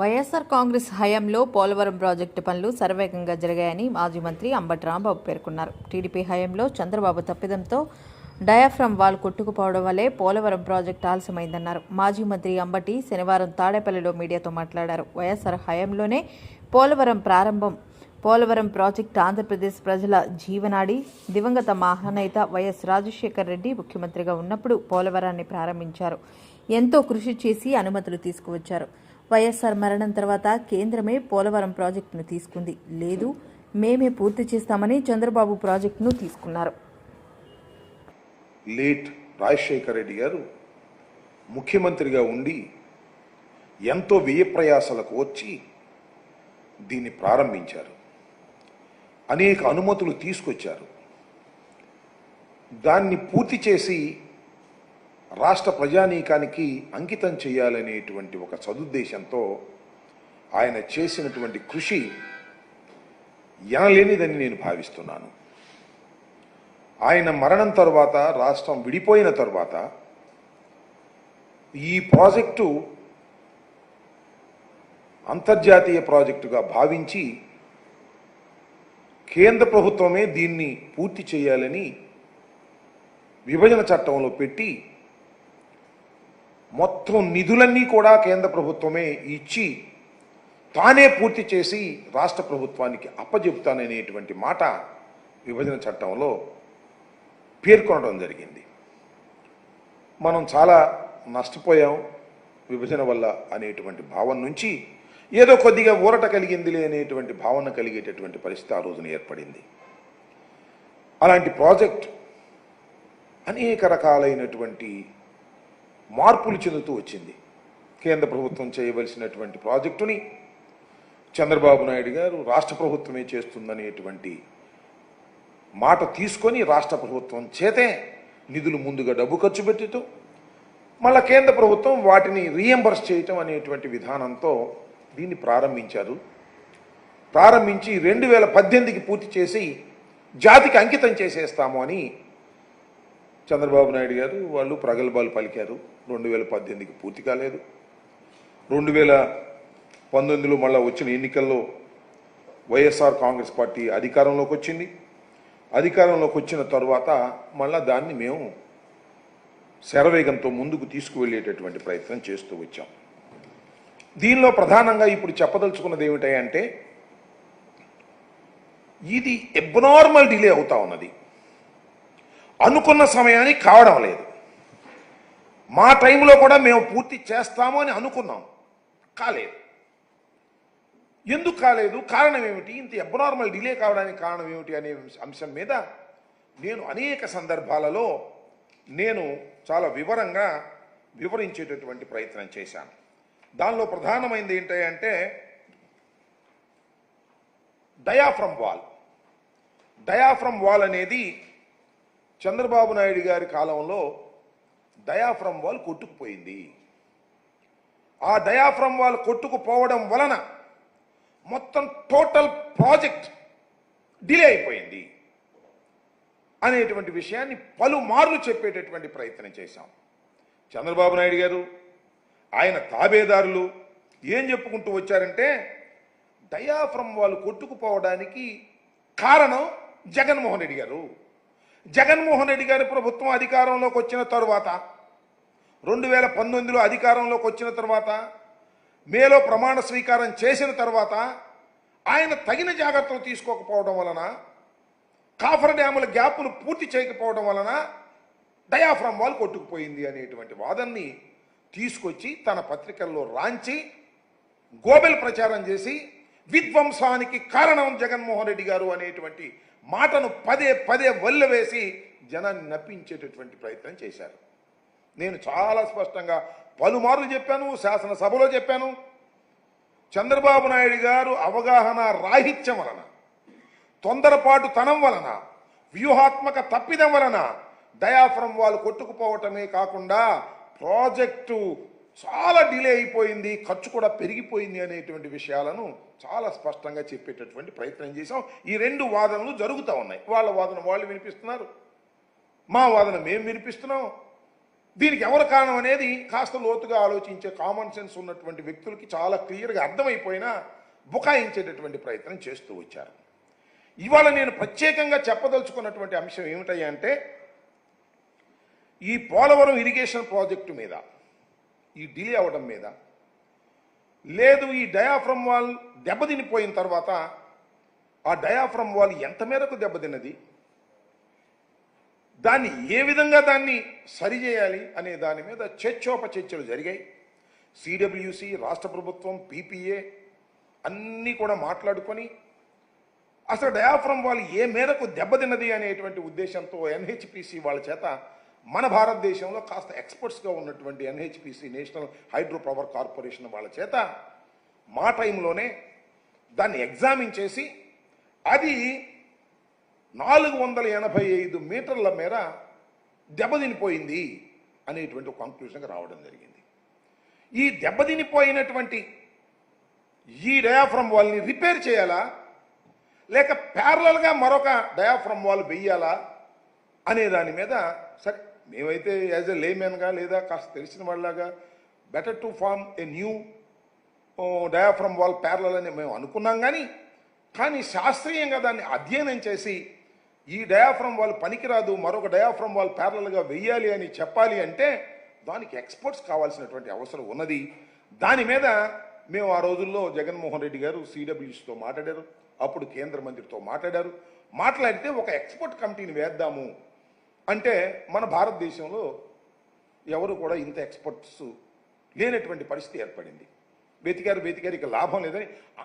వైఎస్ఆర్ కాంగ్రెస్ హయాంలో పోలవరం ప్రాజెక్టు పనులు సర్వేగంగా జరిగాయని మాజీ మంత్రి అంబటి రాంబాబు పేర్కొన్నారు. టీడీపీ హయాంలో చంద్రబాబు తప్పిదంతో డయాఫ్రమ్ వాల్ కొట్టుకుపోవడం వల్లే పోలవరం ప్రాజెక్టు ఆలస్యమైందన్నారు. మాజీ మంత్రి అంబటి శనివారం తాడేపల్లిలో మీడియాతో మాట్లాడారు. వైఎస్ఆర్ హయాంలోనే పోలవరం ప్రారంభం పోలవరం ప్రాజెక్టు ఆంధ్రప్రదేశ్ ప్రజల జీవనాడి దివంగత మహానేత వైఎస్ రాజశేఖర్ రెడ్డి ముఖ్యమంత్రిగా ఉన్నప్పుడు పోలవరాన్ని ప్రారంభించారు. ఎంతో కృషి చేసి అనుమతులు తీసుకువచ్చారు. వైఎస్ఆర్ మరణం తర్వాత కేంద్రమే పోలవరం ప్రాజెక్టును తీసుకుంది. లేదు మేమే పూర్తి చేస్తామని చంద్రబాబు ప్రాజెక్టును తీసుకున్నారు. లేట్ రాజశేఖర రెడ్డి గారు ముఖ్యమంత్రిగా ఉండి ఎంతో వ్యయ ప్రయాసలకు వచ్చి దీన్ని ప్రారంభించారు. అనేక అనుమతులు తీసుకొచ్చారు. దాన్ని పూర్తి చేసి రాష్ట్ర ప్రజానీకానికి అంకితం చేయాలనేటువంటి ఒక సదుద్దేశంతో ఆయన చేసినటువంటి కృషి ఎనలేనిదని నేను భావిస్తున్నాను. ఆయన మరణం తర్వాత రాష్ట్రం విడిపోయిన తర్వాత ఈ ప్రాజెక్టు అంతర్జాతీయ ప్రాజెక్టుగా భావించి కేంద్ర ప్రభుత్వమే దీన్ని పూర్తి చేయాలని విభజన చట్టంలో పెట్టి మొత్తం నిధులన్నీ కూడా కేంద్ర ప్రభుత్వమే ఇచ్చి తానే పూర్తి చేసి రాష్ట్ర ప్రభుత్వానికి అప్పజెపుతాననేటువంటి మాట విభజన చట్టంలో పేర్కొనడం జరిగింది. మనం చాలా నష్టపోయాం విభజన వల్ల అనేటువంటి భావన నుంచి ఏదో కొద్దిగా ఊరట కలిగిందిలే అనేటువంటి భావన కలిగేటటువంటి పరిస్థితి ఆ రోజున ఏర్పడింది. అలాంటి ప్రాజెక్ట్ అనేక రకాలైనటువంటి మార్పులు చెందుతూ వచ్చింది. కేంద్ర ప్రభుత్వం చేయవలసినటువంటి ప్రాజెక్టుని చంద్రబాబు నాయుడు గారు రాష్ట్ర ప్రభుత్వమే చేస్తుందనేటువంటి మాట తీసుకొని రాష్ట్ర ప్రభుత్వం చేతే నిధులు ముందుగా డబ్బు ఖర్చు పెట్టుతూ మళ్ళా కేంద్ర ప్రభుత్వం వాటిని రీఎంబర్స్ చేయటం అనేటువంటి విధానంతో దీన్ని ప్రారంభించారు. ప్రారంభించి రెండు వేల పద్దెనిమిదికి పూర్తి చేసి జాతికి అంకితం చేసేస్తాము అని చంద్రబాబు నాయుడు గారు వాళ్ళు ప్రగల్భాలు పలికారు. రెండు వేల పద్దెనిమిదికి పూర్తి కాలేదు. రెండు వేల పంతొమ్మిదిలో మళ్ళా వచ్చిన ఎన్నికల్లో వైఎస్ఆర్ కాంగ్రెస్ పార్టీ అధికారంలోకి వచ్చింది. అధికారంలోకి వచ్చిన తర్వాత మళ్ళా దాన్ని మేము శరవేగంతో ముందుకు తీసుకువెళ్ళేటటువంటి ప్రయత్నం చేస్తూ వచ్చాం. దీనిలో ప్రధానంగా ఇప్పుడు చెప్పదలుచుకున్నది ఏమిటంటే ఇది ఎబ్నార్మల్ డిలే అవుతా ఉన్నది. అనుకున్న సమయానికి కావడం లేదు. మా టైంలో కూడా మేము పూర్తి చేస్తాము అని అనుకున్నాం కాలేదు. ఎందుకు కాలేదు? కారణం ఏమిటి? ఇంత అబ్నార్మల్ డిలే కావడానికి కారణం ఏమిటి అనే అంశం మీద నేను అనేక సందర్భాలలో నేను చాలా వివరంగా వివరించేటటువంటి ప్రయత్నం చేశాను. దానిలో ప్రధానమైనది ఏంటంటే డయాఫ్రమ్ వాల్ డయాఫ్రమ్ వాల్ అనేది చంద్రబాబు నాయుడు గారి కాలంలో డయాఫ్రమ్ వాల్ కొట్టుకుపోయింది. ఆ డయాఫ్రమ్ వాల్ కొట్టుకుపోవడం వలన మొత్తం టోటల్ ప్రాజెక్ట్ డిలే అయిపోయింది అనేటువంటి విషయాన్ని పలుమార్లు చెప్పేటటువంటి ప్రయత్నం చేశాం. చంద్రబాబు నాయుడు గారు ఆయన తాబేదారులు ఏం చెప్పుకుంటూ వచ్చారంటే డయాఫ్రమ్ వాళ్ళు కొట్టుకుపోవడానికి కారణం జగన్మోహన్ రెడ్డి గారు. జగన్మోహన్ రెడ్డి గారి ప్రభుత్వం అధికారంలోకి వచ్చిన తరువాత రెండు వేల పంతొమ్మిదిలో అధికారంలోకి వచ్చిన తర్వాత మేలో ప్రమాణ స్వీకారం చేసిన తర్వాత ఆయన తగిన జాగ్రత్తలు తీసుకోకపోవడం వలన కాఫర్ డ్యాముల గ్యాప్ను పూర్తి చేయకపోవడం వలన డయాఫ్రమ్ వాల్ కొట్టుకుపోయింది అనేటువంటి వాదన్ని తీసుకొచ్చి తన పత్రికల్లో రాంచి గోబెల్ ప్రచారం చేసి విధ్వంసానికి కారణం జగన్మోహన్ రెడ్డి గారు అనేటువంటి మాటను పదే పదే వల్ల వేసి జనాన్ని నప్పించేటటువంటి ప్రయత్నం చేశారు. నేను చాలా స్పష్టంగా పలుమార్లు చెప్పాను శాసనసభలో చెప్పాను. చంద్రబాబు నాయుడు గారు అవగాహన రాహిత్యం వలన తొందరపాటు తనం వలన వ్యూహాత్మక తప్పిదం వలన డయాఫ్రమ్ వాళ్ళు కొట్టుకుపోవటమే కాకుండా ప్రాజెక్టు చాలా డిలే అయిపోయింది ఖర్చు కూడా పెరిగిపోయింది అనేటువంటి విషయాలను చాలా స్పష్టంగా చెప్పేటటువంటి ప్రయత్నం చేసాం ఈ రెండు వాదనలు జరుగుతూ ఉన్నాయి. వాళ్ళ వాదన వాళ్ళు వినిపిస్తున్నారు. మా వాదన మేము వినిపిస్తున్నాం. దీనికి ఎవరు కారణం అనేది కాస్త లోతుగా ఆలోచించే కామన్ సెన్స్ ఉన్నటువంటి వ్యక్తులకి చాలా క్లియర్గా అర్థమైపోయినా బుకాయించేటటువంటి ప్రయత్నం చేస్తూ వచ్చారు. ఇవాళ నేను ప్రత్యేకంగా చెప్పదలుచుకున్నటువంటి అంశం ఏమిటంటే ఈ పోలవరం ఇరిగేషన్ ప్రాజెక్టు మీద ఈ డిలే అవ్వడం మీద. లేదు ఈ డయాఫ్రమ్ వాల్ దెబ్బతినిపోయిన తర్వాత ఆ డయాఫ్రమ్ వాల్ ఎంత మేరకు దెబ్బతిన్నది? దాన్ని ఏ విధంగా దాన్ని సరిచేయాలి అనే దాని మీద చర్చోపచర్చలు జరిగాయి. సిడబ్ల్యూసి రాష్ట్ర ప్రభుత్వం పీపీఏ అన్నీ కూడా మాట్లాడుకొని అసలు డయాఫ్రమ్ వాల్ ఏ మేరకు దెబ్బతిన్నది అనేటువంటి ఉద్దేశంతో ఎన్హెచ్పిసి వాళ్ళ చేత మన భారతదేశంలో కాస్త ఎక్స్పర్ట్స్గా ఉన్నటువంటి NHPC national hydro power corporation వాళ్ళ చేత మా టైంలోనే దాన్ని ఎగ్జామిన్ చేసి అది నాలుగు వందల ఎనభై ఐదు మీటర్ల మేర దెబ్బతినిపోయింది అనేటువంటి కంక్లూషన్కి రావడం జరిగింది. ఈ దెబ్బతినిపోయినటువంటి ఈ డయాఫ్రమ్ వాల్ని రిపేర్ చేయాలా? లేక ప్యారలల్గా మరొక డయాఫ్రమ్ వాల్ వెయ్యాలా? అనే దాని మీద సరే మేమైతే యాజ్ ఎ లేమెన్గా లేదా కాస్త తెలిసిన వాళ్ళలాగా better to form a new diaphragm wall parallel అని మేము అనుకున్నాం కానీ కానీ శాస్త్రీయంగా దాన్ని అధ్యయనం చేసి ఈ డయాఫ్రమ్ వాల్ పనికిరాదు మరొక డయాఫ్రమ్ వాల్ ప్యారలల్గా వెయ్యాలి అని చెప్పాలి అంటే దానికి ఎక్స్పర్ట్స్ కావాల్సినటువంటి అవసరం ఉన్నది. దాని మీద మేము ఆ రోజుల్లో జగన్మోహన్ రెడ్డి గారు సిడబ్ల్యూసీతో మాట్లాడారు. అప్పుడు కేంద్ర మంత్రితో మాట్లాడారు. మాట్లాడితే ఒక ఎక్స్పర్ట్ కమిటీని వేద్దాము. అంటే మన భారతదేశంలో ఎవరు కూడా ఇంత ఎక్స్పర్ట్స్ లేనటువంటి పరిస్థితి ఏర్పడింది. వెతికారు వెతికారు ఇక లాభం లేదని